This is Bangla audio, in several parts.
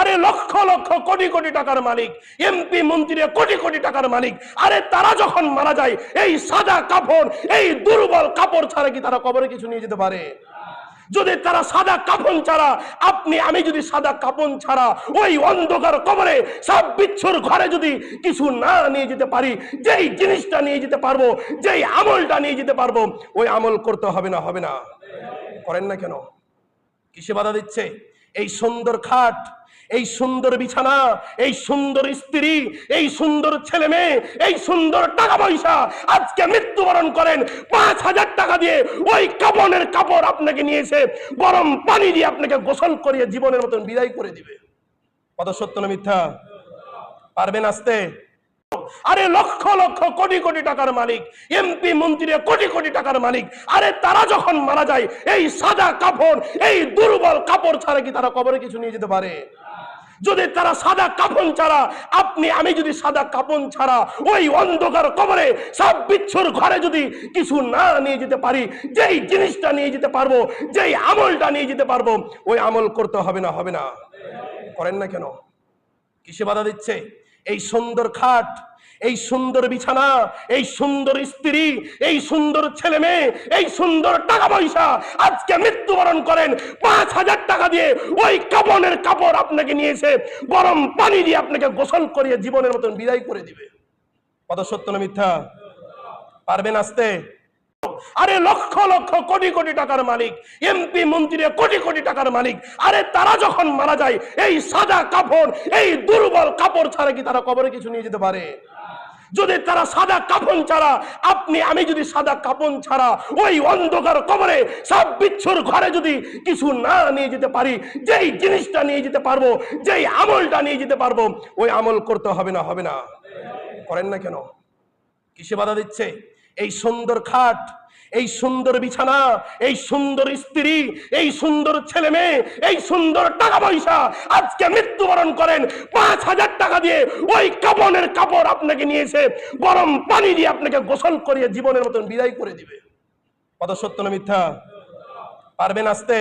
আরে লক্ষ লক্ষ কোটি কোটি টাকার মালিক, এমপি, মন্ত্রী, কোটি কোটি টাকার মালিক। আরে তারা যখন মারা যায়, এই সাদা কাপড় এই দুর্বল কাপড় ছাড়া কি তারা কবরে কিছু নিয়ে যেতে পারে? যদি তারা সাদা কাপন ছাড়া, আপনি, আমি যদি সাদা কাপন ছাড়া ওই অন্ধকার কবরে, সব বিচ্ছুর ঘরে যদি কিছু না নিয়ে যেতে পারি, যেই জিনিসটা নিয়ে যেতে পারব, যেই আমলটা নিয়ে যেতে পারব, ওই আমল করতে হবে না হবে না। করেন না কেন? কিসে বাধা দিচ্ছে? এই সুন্দর খাট এই সুন্দর বিছানা, এই সুন্দর স্ত্রী, এই সুন্দর ছেলে মেয়ে, এই সুন্দর টাকা পয়সা আজকে মৃত্যুবরণ করেন। পাঁচ হাজার টাকা দিয়ে ওই কাপনের কাপড় আপনাকে নিয়েছে গরম পানি দিয়ে আপনাকে গোসল করিয়ে জীবনের মতন বিদায় করে দিবে। কত সত্য না মিথ্যা? পারবেন আসতে? আরে লক্ষ লক্ষ কোটি কোটি টাকার মালিক, এমপি, মন্ত্রী, কোটি কোটি টাকার মালিক, আরে তারা যখন মারা যায়, এই সাদা কাপড়, এই দুর্বল কাপড় ছাড়া কি তারা কবরে কিছু নিয়ে যেতে পারে? যদি তারা সাদা কাপন ছাড়া, আপনি, আমি যদি সাদা কাপন ছাড়া ওই অন্ধকার কবরে, সব বিচ্ছুর ঘরে যদি কিছু না নিয়ে যেতে পারি, যেই জিনিসটা নিয়ে যেতে পারব, যেই আমলটা নিয়ে যেতে পারব, ওই আমল করতে হবে না হবে না। করেন না কেন? কিসে বাধা দিচ্ছে? এই সুন্দর খাট এই সুন্দর বিছানা, এই সুন্দর স্ত্রী, এই সুন্দর ছেলে মেয়ে, এই সুন্দর টাকা পয়সা আজকে মৃত্যুবরণ করেন। পাঁচ হাজার টাকা দিয়ে ওই কাপনের কাপড় আপনাকে নিয়েছে, গরম পানি দিয়ে আপনাকে গোসল করিয়ে জীবনের মতন বিদায় করে দিবে। কত সত্য না মিথ্যা? পারবেন আসতে? আরে লক্ষ লক্ষ কোটি কোটি টাকার মালিক, এমপি, মন্ত্রী, কোটি কোটি টাকার মালিক, আরে তারা যখন মারা যায়, এই সাদা কাপড়, এই দুর্বল কাপড় ছাড়া কি তারা কবরে কিছু নিয়ে যেতে পারে? যদি তারা সাদা কাপন ছাড়া, আপনি, আমি যদি সাদা কাপন ছাড়া ওই অন্ধকার কবরে, সব বিচ্ছুর ঘরে যদি কিছু না নিয়ে যেতে পারি, যেই জিনিসটা নিয়ে যেতে পারব, যেই আমলটা নিয়ে যেতে পারব, ওই আমল করতে হবে না হবে না। করেন না কেন? কিসে বাধা দিচ্ছে? এই সুন্দর খাট এই সুন্দর বিছানা, এই সুন্দর স্ত্রী, এই সুন্দর ছেলে মেয়ে, এই সুন্দর টাকা পয়সা আজকে মৃত্যুবরণ করেন। পাঁচ হাজার টাকা দিয়ে ওই কাপনের কাপড় আপনাকে নিয়েছে। গরম পানি দিয়ে আপনাকে গোসল করিয়ে জীবনের মতন বিদায় করে দিবে। কত সত্য না মিথ্যা? পারবেন আসতে?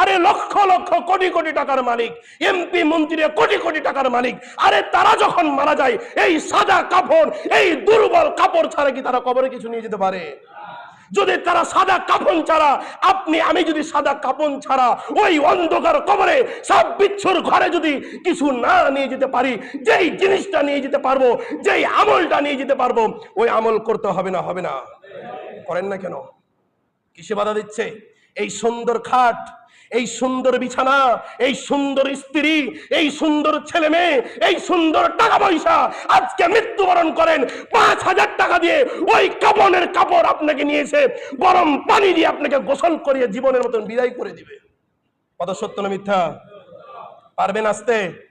আরে লক্ষ লক্ষ কোটি কোটি টাকার মালিক এমপি মন্ত্রী, কোটি কোটি টাকার মালিক, আরে তারা যখন মারা যায়, এই সাদা কাপড়, এই দুর্বল কাপড় ছাড়া কি তারা কবরে কিছু নিয়ে যেতে পারে? যদি তারা সাদা কাপন ছাড়া, আপনি, আমি যদি সাদা কাপন ছাড়া ওই অন্ধকার কবরে সব ঘরে যদি কিছু না নিয়ে যেতে পারি, যেই জিনিসটা নিয়ে যেতে পারব, যেই আমলটা নিয়ে যেতে পারব, ওই আমল করতে হবে না হবে না। করেন না কেন? কিসে বাধা দিচ্ছে? এই সুন্দর খাট এই সুন্দর বিছানা, এই সুন্দর স্ত্রী, এই সুন্দর ছেলে মেয়ে, এই সুন্দর টাকা পয়সা আজকে মৃত্যুবরণ করেন। পাঁচ হাজার টাকা দিয়ে ওই কাপনের কাপড় আপনাকে নিয়েছে, গরম পানি দিয়ে আপনাকে গোসল করিয়ে জীবনের মতন বিদায় করে দিবে। কত সত্য না মিথ্যা? পারবেন আসতে?